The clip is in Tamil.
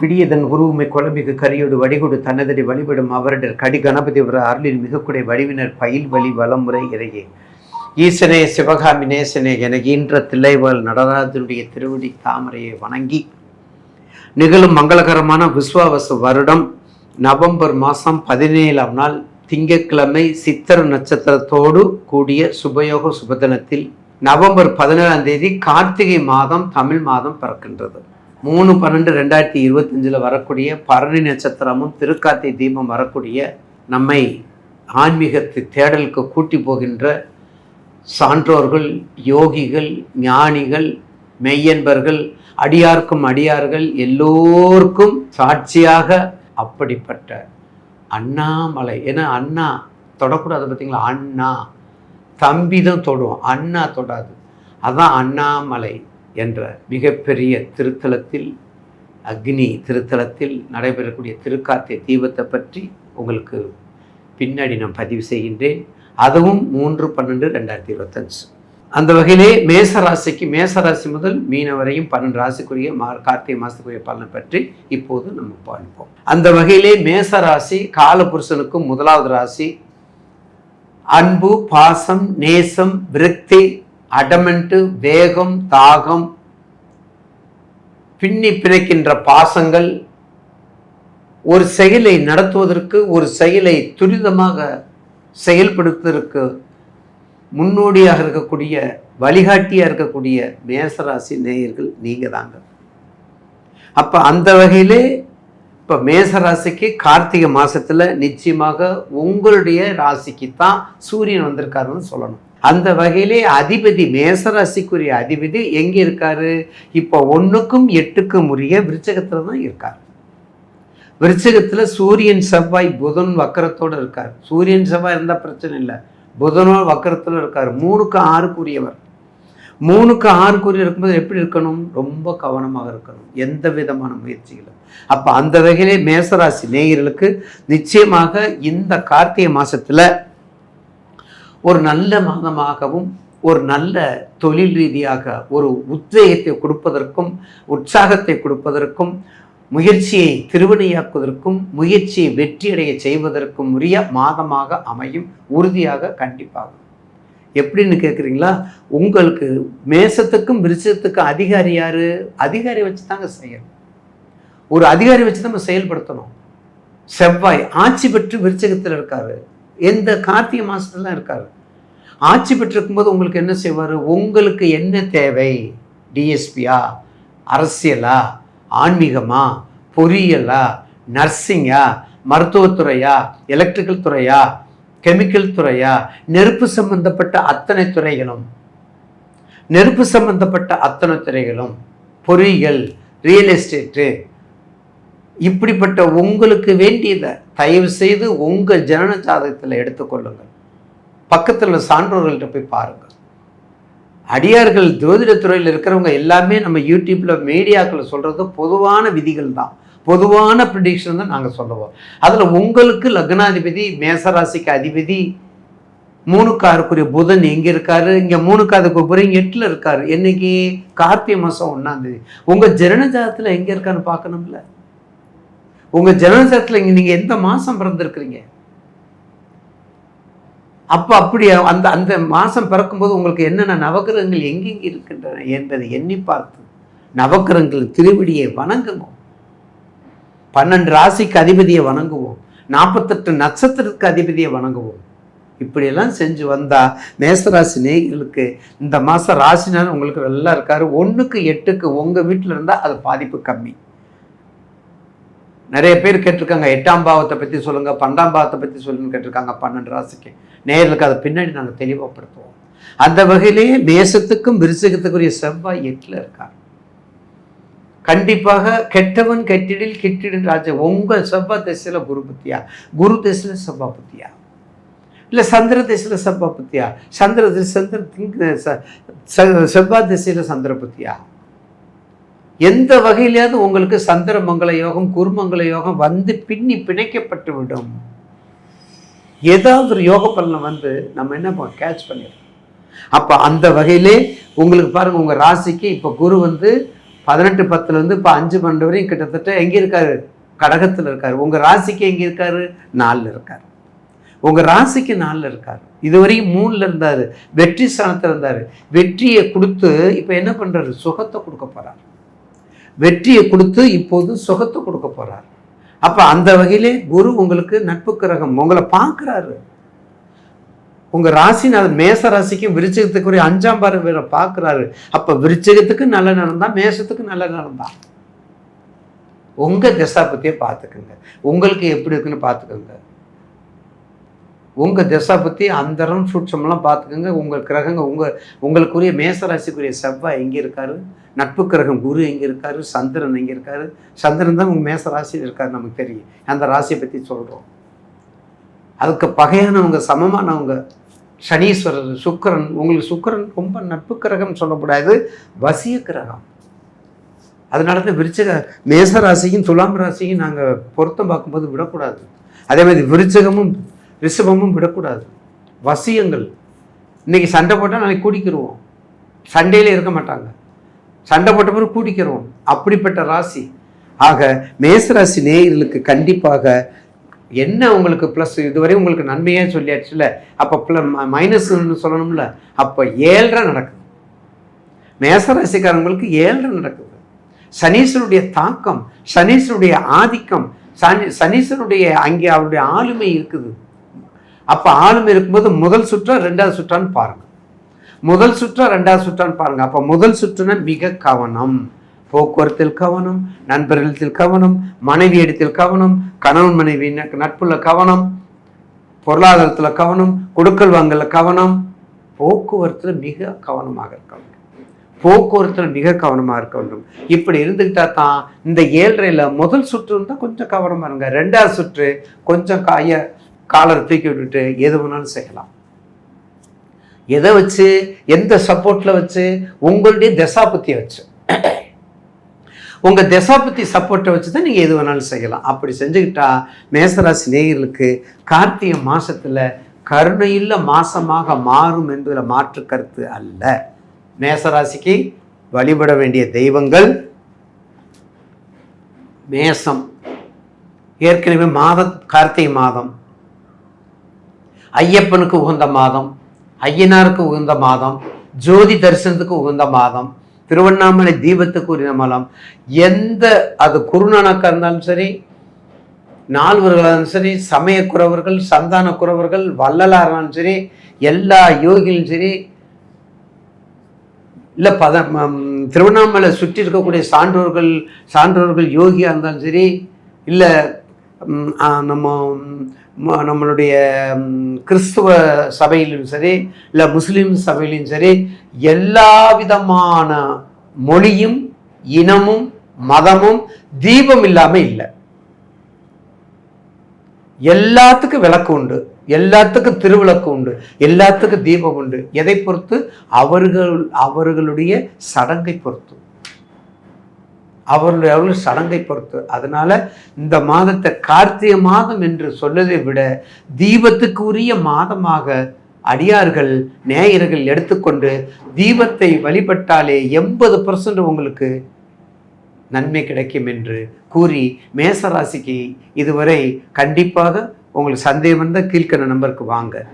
பிடியதன் உருவுமை குழம்பிக்கு கரியோடு வடிகொடு தன்னதடி வழிபடும் அவரிடர் கடி கணபதி வர அருளின் மிகக்குடை வடிவினர் பயில் வழி வளமுறை இறையே. ஈசனே சிவகாமி நேசனே என ஈன்ற தில்லைவாள் நடராஜனுடைய திருவடி தாமரையை வணங்கி. நிகழும் மங்களகரமான விஸ்வாவச வருடம் நவம்பர் மாதம் பதினேழாம் நாள் திங்கட்கிழமை சித்திர நட்சத்திரத்தோடு கூடிய சுபயோக சுபதினத்தில் நவம்பர் பதினேழாம் தேதி கார்த்திகை மாதம் தமிழ் மாதம் பிறக்கின்றது. மூணு பன்னெண்டு ரெண்டாயிரத்தி இருபத்தஞ்சில் வரக்கூடிய பரணி நட்சத்திரமும் திருக்காத்தி தீபம் வரக்கூடிய நம்மை ஆன்மீகத்தை தேடலுக்கு கூட்டி போகின்ற சான்றோர்கள் யோகிகள் ஞானிகள் மெய்யன்பர்கள் அடியார்க்கும் அடியார்கள் எல்லோருக்கும் சாட்சியாக அப்படிப்பட்ட அண்ணாமலை. ஏன்னா அண்ணா தொடக்கூடாது பார்த்தீங்களா? அண்ணா. தம்பி தான் தொடும் அண்ணா தொடாது. அதான் அண்ணாமலை. என்ற மிகப்பெரிய திருத்தலத்தில் அக்னி திருத்தலத்தில் நடைபெறக்கூடிய திருக்கார்த்திகை தீபத்தை பற்றி உங்களுக்கு பின்னாடி நான் பதிவு செய்கின்றேன். அதுவும் மூன்று பன்னெண்டு ரெண்டாயிரத்தி இருபத்தஞ்சு. அந்த வகையிலே மேச ராசிக்கு மேச ராசி முதல் மீன வரையும் பன்னெண்டு ராசிக்குரிய மா கார்த்திகை மாதத்துக்குரிய பலனை பற்றி இப்போது நம்ம பார்ப்போம். அந்த வகையிலே மேச ராசி காலபுருஷனுக்கும் முதலாவது ராசி அன்பு பாசம் நேசம் விரக்தி அடமெண்ட்டு வேகம் தாகம் பின்னி பிணைக்கின்ற பாசங்கள் ஒரு செயலை நடத்துவதற்கு ஒரு செயலை துரிதமாக செயல்படுத்துவதற்கு முன்னோடியாக இருக்கக்கூடிய வழிகாட்டியாக இருக்கக்கூடிய மேசராசி நேயர்கள் நீங்கள் தாங்க. அப்போ அந்த வகையிலே இப்போ மேசராசிக்கு கார்த்திகை மாதத்தில் நிச்சயமாக உங்களுடைய ராசிக்கு தான் சூரியன் வந்திருக்காருன்னு சொல்லணும். அந்த வகையிலே அதிபதி மேசராசிக்குரிய அதிபதி எங்கே இருக்காரு? இப்போ ஒன்றுக்கும் எட்டுக்கும் உரிய விருச்சகத்தில் தான் இருக்கார். விருச்சகத்தில் சூரியன் செவ்வாய் புதன் வக்கரத்தோடு இருக்கார். சூரியன் செவ்வாய் இருந்தால் பிரச்சனை இல்லை. புதனோ வக்கரத்தில் இருக்கார். மூணுக்கு ஆறுக்குரியவர். மூணுக்கு ஆறுக்குரிய இருக்கும்போது எப்படி இருக்கணும்? ரொம்ப கவனமாக இருக்கணும். எந்த விதமான முயற்சிகளும் அப்போ அந்த வகையிலே மேசராசி நேயர்களுக்கு நிச்சயமாக இந்த கார்த்திகை மாதத்தில் ஒரு நல்ல மாதமாகவும் ஒரு நல்ல தொழில் ரீதியாக ஒரு உத்வேகத்தை கொடுப்பதற்கும் உற்சாகத்தை கொடுப்பதற்கும் முயற்சியை திருவினையாக்குவதற்கும் முயற்சியை வெற்றியடைய செய்வதற்கும் உரிய மாதமாக அமையும் உறுதியாக கண்டிப்பாக. எப்படின்னு கேட்குறீங்களா உங்களுக்கு மேசத்துக்கும் விருச்சத்துக்கும் அதிகாரி யாரு? அதிகாரி வச்சு தாங்க செய்யணும் ஒரு அதிகாரி வச்சு நம்ம செயல்படுத்தணும். செவ்வாய் ஆட்சி பெற்று விருச்சகத்தில் இருக்காரு. எந்த கார்த்திகை மாசத்துல இருக்காரு. ஆட்சி பெற்றிருக்கும்போது உங்களுக்கு என்ன செய்வார்? உங்களுக்கு என்ன தேவை? டிஎஸ்பியா அரசியலா? ஆன்மீகமா? பொறியியலா? நர்சிங்கா? மருத்துவத்துறையா எலக்ட்ரிக்கல் துறையா? கெமிக்கல் துறையா? நெருப்பு சம்பந்தப்பட்ட அத்தனை துறைகளும். நெருப்பு சம்பந்தப்பட்ட அத்தனை துறைகளும். பொறியியல் ரியல் எஸ்டேட்டு இப்படிப்பட்ட உங்களுக்கு வேண்டியதை தயவு செய்து உங்கள் ஜனன ஜாதகத்தில் எடுத்துக்கொள்ளுங்கள். பக்கத்தில் சான்றோர்கள்ட்ட போய் பாருங்கள் அடியார்கள் ஜோதிடத்துறையில் இருக்கிறவங்க எல்லாமே நம்ம யூடியூப்பில் மீடியாக்களில் சொல்கிறது பொதுவான விதிகள் தான். பொதுவான ப்ரிடிக்ஷன் தான் நாங்கள் சொல்லுவோம். அதில் உங்களுக்கு லக்னாதிபதி மேசராசிக்கு அதிபதி மூணுக்காருக்குரிய புதன் எங்கே இருக்காரு? இங்கே மூணுக்காதுக்கு புதன் எட்டில் இருக்காரு. என்னைக்கு? கார்த்திகை மாதம் ஒன்றாந்தேதி உங்கள் ஜனனஜாதத்தில் எங்கே இருக்கான்னு பார்க்கணும்ல? உங்கள் ஜனனஜாதத்தில் இங்கே நீங்கள் எந்த மாதம் பிறந்திருக்கிறீங்க? அப்போ அப்படி அந்த அந்த மாதம் பிறக்கும்போது உங்களுக்கு என்னென்ன நவகிரகங்கள் எங்கெங்கே இருக்கின்றன என்பதை எண்ணி பார்த்து நவக்கிரகங்கள் திருவிடியை வணங்குவோம். பன்னெண்டு ராசிக்கு அதிபதியை வணங்குவோம். நாற்பத்தெட்டு நட்சத்திரத்துக்கு அதிபதியை வணங்குவோம். இப்படியெல்லாம் செஞ்சு வந்தால் மேசராசி நேயர்களுக்கு இந்த மாதம் ராசினாலும் உங்களுக்கு நல்லா இருக்காரு. ஒன்றுக்கு எட்டுக்கு உங்கள் வீட்டில் இருந்தால் அது பாதிப்பு கம்மி. நிறைய பேர் கேட்டிருக்காங்க எட்டாம் பாவத்தை பற்றி சொல்லுங்கள் பன்னெண்டாம் பாவத்தை பற்றி சொல்லுன்னு கேட்டிருக்காங்க பன்னெண்டு ராசிக்கு. நேயர்களுக்கு அதை பின்னாடி நாங்கள் தெளிவுபடுத்துவோம். அந்த வகையிலேயே மேசத்துக்கும் விருசகத்துக்குரிய செவ்வாய் எட்டில் இருக்கார். கண்டிப்பாக கெட்டவன் கெட்டிடில் கிட்டிடில் ராஜா உங்கள் செவ்வாய் திசையில் குரு புத்தியா? குரு திசையில் செவ்வாய் புத்தியா? இல்லை சந்திர திசையில் செவ்வாய் புத்தியா? சந்திர சந்திர ச- செவ்வாய் திசையில் சந்திர புத்தியா? எந்த வகையிலாவது உங்களுக்கு சந்திர மங்கள யோகம் குருமங்கள யோகம் வந்து பின்னி பிணைக்கப்பட்டு விடும். ஏதாவது ஒரு யோக பலனை வந்து நம்ம என்ன கேட்ச் பண்ணிடுறோம் அப்போ அந்த வகையிலே உங்களுக்கு பாருங்கள் உங்கள் ராசிக்கு இப்போ குரு வந்து பதினெட்டு பத்துலேருந்து இப்போ அஞ்சு பன்னெண்டு வரையும் கிட்டத்தட்ட எங்கே இருக்காரு? கடகத்தில் இருக்கார். உங்கள் ராசிக்கு எங்கே இருக்காரு? நாலில் இருக்கார். உங்கள் ராசிக்கு நாலில் இருக்கார். இதுவரையும் மூணில் இருந்தார். வெற்றி ஸ்தானத்தில் இருந்தார். வெற்றியை கொடுத்து இப்போ என்ன பண்ணுறாரு சுகத்தை கொடுக்க போகிறார் வெற்றியை கொடுத்து இப்போது சுகத்தை கொடுக்க போகிறார் அப்போ அந்த வகையிலே குரு உங்களுக்கு நட்பு கிரகம் உங்களை பார்க்குறாரு. உங்க ராசிநாதன் மேச ராசிக்கும் விருச்சகத்துக்குரிய அஞ்சாம் பாரு வேற பார்க்குறாரு. அப்போ விருச்சகத்துக்கு நல்ல நடந்தா மேசத்துக்கு நல்ல நடந்தா உங்க திசா பத்தியே பார்த்துக்குங்க. உங்களுக்கு எப்படி இருக்குன்னு பார்த்துக்கோங்க. உங்கள் திசை பற்றி அந்தரம் சூட்சமெல்லாம் பார்த்துக்கோங்க. உங்கள் கிரகங்க உங்கள் உங்களுக்குரிய மேச ராசிக்குரிய செவ்வாய் எங்கே இருக்காரு? நட்பு கிரகம் குரு எங்கே இருக்காரு? சந்திரன் எங்கே இருக்காரு? சந்திரன் தான் உங்கள் மேச ராசியில் இருக்காரு நமக்கு தெரியும். அந்த ராசியை பற்றி சொல்கிறோம் அதுக்கு பகையானவங்க சமமானவங்க சனீஸ்வரர் சுக்கிரன் உங்களுக்கு சுக்கிரன் ரொம்ப நட்பு கிரகம் சொல்லக்கூடாது வசிய கிரகம். அதனால தான் விருச்சக மேச ராசியும் துலாம் ராசியும் நாங்கள் பொருத்தம் பார்க்கும்போது விடக்கூடாது. அதே மாதிரி விருச்சகமும் ரிஷபமும் விடக்கூடாது. வசியங்கள். இன்னைக்கு சண்டை போட்டால் நாளைக்கு கூடிக்கிருவோம். சண்டையிலே இருக்க மாட்டாங்க. சண்டை போட்ட பிறகு கூட்டிக்கிறோம் அப்படிப்பட்ட ராசி. ஆக மேசராசி நேயர்களுக்கு கண்டிப்பாக என்ன உங்களுக்கு ப்ளஸ் இதுவரை உங்களுக்கு நன்மையே சொல்லியாச்சுல அப்போ ப்ள மைனஸ்ன்னு சொல்லணும்ல? அப்போ ஏழ்ரை நடக்குது. மேசராசிக்காரங்களுக்கு ஏழ்ரை நடக்குது. சனீஸ்வருடைய தாக்கம் சனீஸ்வருடைய ஆதிக்கம் சனி சனீஸ்வருடைய அங்கே அவருடைய ஆளுமை இருக்குது. அப்போ ஆளுமை இருக்கும்போது முதல் சுற்றா ரெண்டாவது சுற்றான்னு பாருங்க. முதல் சுற்றா ரெண்டாவது சுற்றான்னு பாருங்க. அப்போ முதல் சுற்றுனா மிக கவனம். போக்குவரத்தில் கவனம் நண்பர்களிடத்தில் கவனம் மனைவி இடத்தில் கவனம் கணவன் மனைவி நட்புள்ள கவனம் பொருளாதாரத்தில் கவனம் கொடுக்கல் வாங்கல கவனம். போக்குவரத்தில் மிக கவனமாக இருக்க வேண்டும். போக்குவரத்தில் மிக கவனமாக இருக்க வேண்டும். இப்படி இருந்துக்கிட்டா தான் இந்த ஏழ்றையில் முதல் சுற்று தான் கொஞ்சம் கவனமாக இருங்க. ரெண்டாவது சுற்று கொஞ்சம் காய காலரை தூக்கி விட்டுட்டு எது வேணாலும் செய்யலாம். எதை வச்சு எந்த சப்போர்ட்டில் வச்சு உங்களுடைய தசாபத்தியை வச்சு. உங்க தசாபத்தி சப்போர்ட்டை வச்சு தான் நீங்க எது வேணாலும் செய்யலாம். அப்படி செஞ்சுக்கிட்டா மேசராசி நேயர்களுக்கு கார்த்திகை மாசத்துல கருணையுள்ள மாசமாக மாறும் என்பதில் மாற்று கருத்து அல்ல. மேசராசிக்கு வழிபட வேண்டிய தெய்வங்கள் மேசம். ஏற்கனவே மாதம் கார்த்திகை மாதம். ஐயப்பனுக்கு உகந்த மாதம் ஐயனாருக்கு உகந்த மாதம் ஜோதி தரிசனத்துக்கு உகந்த மாதம் திருவண்ணாமலை தீபத்துக்கு உரிய மாதம். எந்த அது குருநானக்காக இருந்தாலும் சரி நால்வர்களாக இருந்தாலும் சரி சமயக்குறவர்கள் சந்தான குறவர்கள் வள்ளலாக இருந்தாலும் சரி எல்லா யோகிகளும் சரி இல்லை பத திருவண்ணாமலை சுற்றி இருக்கக்கூடிய சான்றோர்கள் சான்றோர்கள் யோகியாக இருந்தாலும் சரி இல்லை நம்ம நம்மளுடைய கிறிஸ்துவ சபையிலும் சரி இல்லை முஸ்லீம் சபையிலும் சரி எல்லா விதமான மொழியும் இனமும் மதமும் தீபம் இல்லாமல் இல்லை. எல்லாத்துக்கும் விளக்கு உண்டு. எல்லாத்துக்கும் திருவிளக்கு உண்டு. எல்லாத்துக்கும் தீபம் உண்டு. எதை பொறுத்து? அவர்கள் அவர்களுடைய சடங்கை பொறுத்து. அவருடைய அவர்கள் சடங்கை பொறுத்து. அதனால இந்த மாதத்தை கார்த்திகை மாதம் என்று சொல்லதை விட தீபத்துக்கு உரிய மாதமாக அடியார்கள் நேயர்கள் எடுத்துக்கொண்டு தீபத்தை வழிபட்டாலே எண்பது உங்களுக்கு நன்மை கிடைக்கும் என்று கூறி மேசராசிக்கு இதுவரை கண்டிப்பாக உங்களுக்கு சந்தேகம் இருந்தால் கீழ்கண்ண நம்பருக்கு வாங்க.